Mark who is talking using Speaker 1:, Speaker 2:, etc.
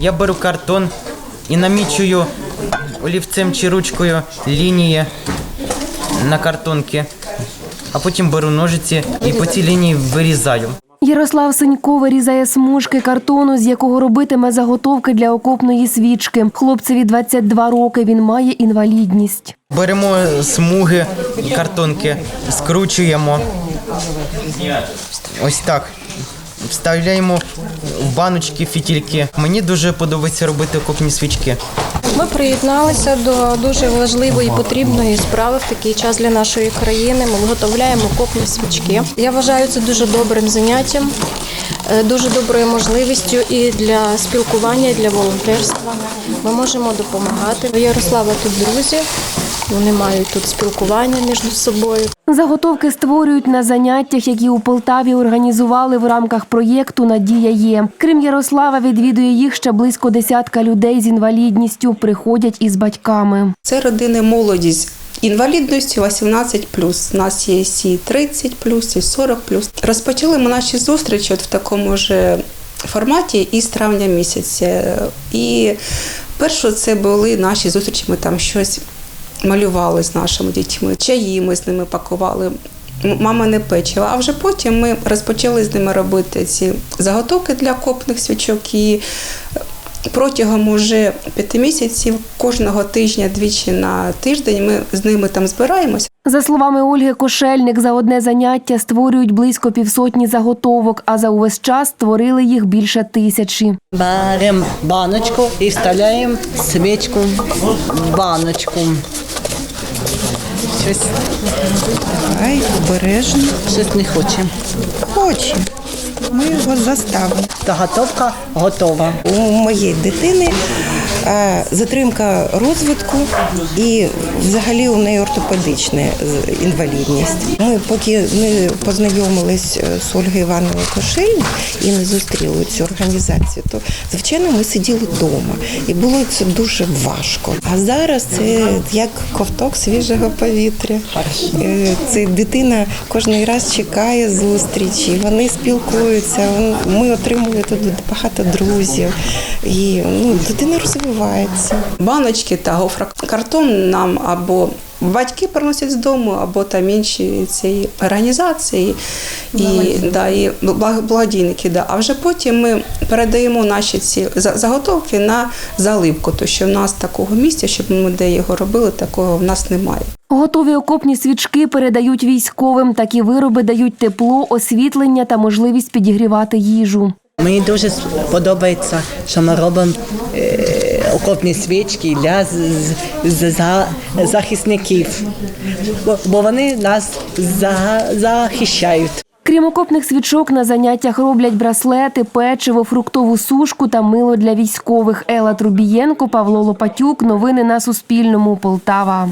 Speaker 1: Я беру картон і намічую олівцем чи ручкою лінії на картонки, а потім беру ножиці і по цій лінії вирізаю.
Speaker 2: Ярослав Сенько вирізає смужки картону, з якого робитиме заготовки для окопної свічки. Хлопцеві 22 роки. Він має інвалідність.
Speaker 1: Беремо смуги картонки, скручуємо. Ось так. Вставляємо в баночки, фітільки. Мені дуже подобається робити окопні свічки.
Speaker 3: Ми приєдналися до дуже важливої і потрібної справи в такий час для нашої країни. Ми виготовляємо копні свічки. Я вважаю це дуже добрим заняттям, е, дуже доброю можливістю і для спілкування, і для волонтерства. Ми можемо допомагати. Ярослава тут друзі. Вони мають тут спілкування між собою.
Speaker 2: Заготовки створюють на заняттях, які у Полтаві організували в рамках проєкту Надія є. Крім Ярослава, відвідує їх ще близько десятка людей з інвалідністю. Приходять із батьками.
Speaker 4: Це родини молоді з інвалідністю 18 У нас є і 30 і 40 Розпочали ми наші зустрічі от в такому ж форматі із травня місяця. І перше це були наші зустрічі, ми там щось малювали з нашими дітьми, чаї ми з ними пакували. м- Мамине печиво. А вже потім ми розпочали з ними робити ці заготовки для копних свічок. І Протягом уже п'яти місяців кожного тижня, двічі на тиждень, ми з ними там збираємося.
Speaker 2: За словами Ольги Кошельник, за одне заняття створюють близько півсотні заготовок, а за увесь час створили їх більше тисячі.
Speaker 5: Беремо баночку і вставляємо свічку в баночку. Щось,
Speaker 6: Ай, обережно.
Speaker 5: щось не хоче.
Speaker 6: Хоче. Ми його заставимо.
Speaker 5: Та готовка готова.
Speaker 6: У моєї дитини затримка розвитку і взагалі у неї ортопедична е, інвалідність. Ми поки не познайомились е, з Ольгою Івановною Кошельник і не зустріли цю організацію, то звичайно ми сиділи вдома і було це дуже важко. А зараз це як ковток свіжого повітря. Е, Це дитина кожен раз чекає зустрічі, вони спілкуються. Ми отримуємо тут багато друзів, і ну, дитина розвивається.
Speaker 4: Баночки та гофрокартон нам або батьки приносять з дому, або там інші цієї організації і, да, і благодійники. Да. А вже потім ми передаємо наші ці заготовки на заливку, тому що в нас такого місця, щоб ми де його робили, такого в нас немає.
Speaker 2: Готові окопні свічки передають військовим. Такі вироби дають тепло, освітлення та можливість підігрівати їжу.
Speaker 5: Мені дуже подобається, що ми робимо е, окопні свічки для захисників, бо вони нас захищають.
Speaker 2: Крім окопних свічок, на заняттях роблять браслети, печиво, фруктову сушку та мило для військових. Ела Трубієнко, Павло Лопатюк. Новини на Суспільному. Полтава.